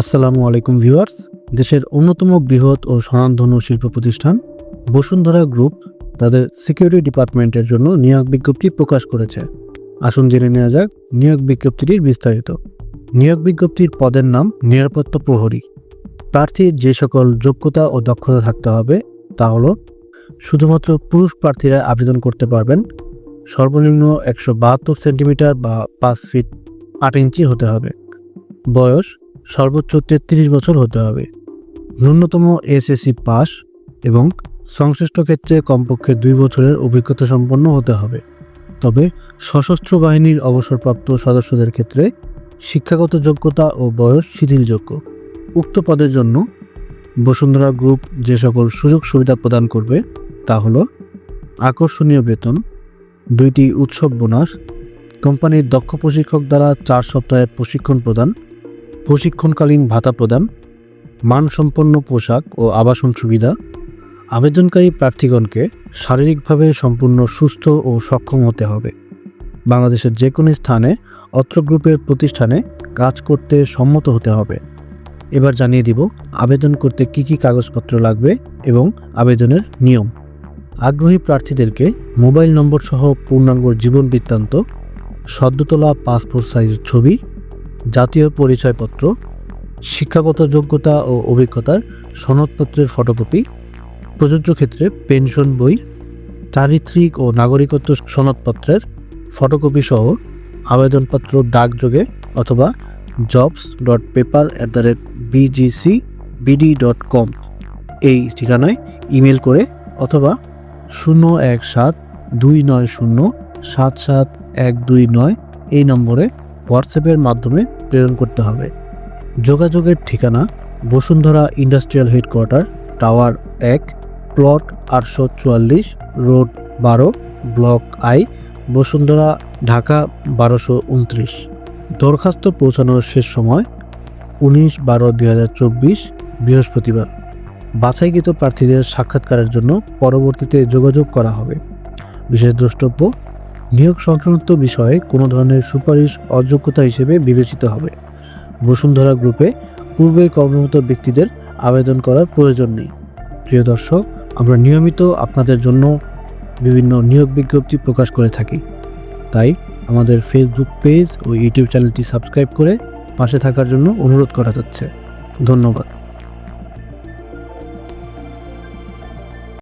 আসসালামু আলাইকুম ভিউয়ার্স, দেশের অন্যতম বৃহৎ ও স্বনামধন্য শিল্প প্রতিষ্ঠান বসুন্ধরা গ্রুপ তাদের সিকিউরিটি ডিপার্টমেন্টের জন্য নিয়োগ বিজ্ঞপ্তি প্রকাশ করেছে। আসুন জেনে নেওয়া যাক নিয়োগ বিজ্ঞপ্তিটির বিস্তারিত। নিয়োগ বিজ্ঞপ্তির পদের নাম নিরাপত্তা প্রহরী। প্রার্থীর যে সকল যোগ্যতা ও দক্ষতা থাকতে হবে তা হলো, শুধুমাত্র পুরুষ প্রার্থীরা আবেদন করতে পারবেন, সর্বনিম্ন একশো বাহাত্তর সেন্টিমিটার বা পাঁচ ফিট আট ইঞ্চি হতে হবে। বয়স সর্বোচ্চ তেত্রিশ বছর হতে হবে। ন্যূনতম এসএসসি পাস এবং সংশ্লিষ্ট ক্ষেত্রে কমপক্ষে দুই বছরের অভিজ্ঞতা সম্পন্ন হতে হবে। তবে সশস্ত্র বাহিনীর অবসরপ্রাপ্ত সদস্যদের ক্ষেত্রে শিক্ষাগত যোগ্যতা ও বয়স শিথিলযোগ্য। উক্ত পদের জন্য বসুন্ধরা গ্রুপ যে সকল সুযোগ সুবিধা প্রদান করবে তা হল আকর্ষণীয় বেতন, দুইটি উৎসব বোনাস, কোম্পানির দক্ষ প্রশিক্ষক দ্বারা চার সপ্তাহের প্রশিক্ষণ প্রদান প্রশিক্ষণকালীন ভাতা প্রদান, মানসম্পন্ন পোশাক ও আবাসন সুবিধা, আবেদনকারী প্রার্থীগণকে শারীরিকভাবে সম্পূর্ণ সুস্থ ও সক্ষম হতে হবে। বাংলাদেশের যে কোনো স্থানে অত্র গ্রুপের প্রতিষ্ঠানে কাজ করতে সম্মত হতে হবে। এবার জানিয়ে দিব আবেদন করতে কি কি কাগজপত্র লাগবে এবং আবেদনের নিয়ম। আগ্রহী প্রার্থীদেরকে মোবাইল নম্বর সহ পূর্ণাঙ্গ জীবন বৃত্তান্ত, সদ্যতলা পাসপোর্ট সাইজের ছবি জাতীয় পরিচয়পত্র, শিক্ষাগত যোগ্যতা ও অভিজ্ঞতার সনদপত্রের ফটোকপি, প্রযোজ্য ক্ষেত্রে পেনশন বই, চারিত্রিক ও নাগরিকত্ব সনদপত্রের ফটোকপি সহ আবেদনপত্র ডাকযোগে অথবা jobs dot paper at the rate BGC BD dot com এই ঠিকানায় ইমেল করে অথবা শূন্য এক সাত দুই নয় শূন্য সাত সাত এক দুই নয় এই নম্বরে হোয়াটসঅ্যাপের মাধ্যমে প্রেরণ করতে হবে। যোগাযোগের ঠিকানা বসুন্ধরা ইন্ডাস্ট্রিয়াল হেডকোয়ার্টার, টাওয়ার এক, প্লট আটশো চুয়াল্লিশ, রোড বারো, ব্লক আই, বসুন্ধরা, ঢাকা বারোশো উনত্রিশ। দরখাস্ত পৌঁছানোর শেষ সময় উনিশ বারো দুই হাজার চব্বিশ, বৃহস্পতিবার। বাছাইকৃত প্রার্থীদের সাক্ষাৎকারের জন্য পরবর্তীতে যোগাযোগ করা হবে। বিশেষ দ্রষ্টব্য নিয়োগ সংক্রান্ত বিষয়ে কোনো ধরনের সুপারিশ অযোগ্যতা হিসেবে বিবেচিত হবে। বসুন্ধরা গ্রুপে পূর্বে কর্মরত ব্যক্তিদের আবেদন করার প্রয়োজন নেই। প্রিয় দর্শক, আমরা নিয়মিত আপনাদের জন্য বিভিন্ন নিয়োগ বিজ্ঞপ্তি প্রকাশ করে থাকি। তাই আমাদের ফেসবুক পেজ ও ইউটিউব চ্যানেলটি সাবস্ক্রাইব করে পাশে থাকার জন্য অনুরোধ করা যাচ্ছে। ধন্যবাদ।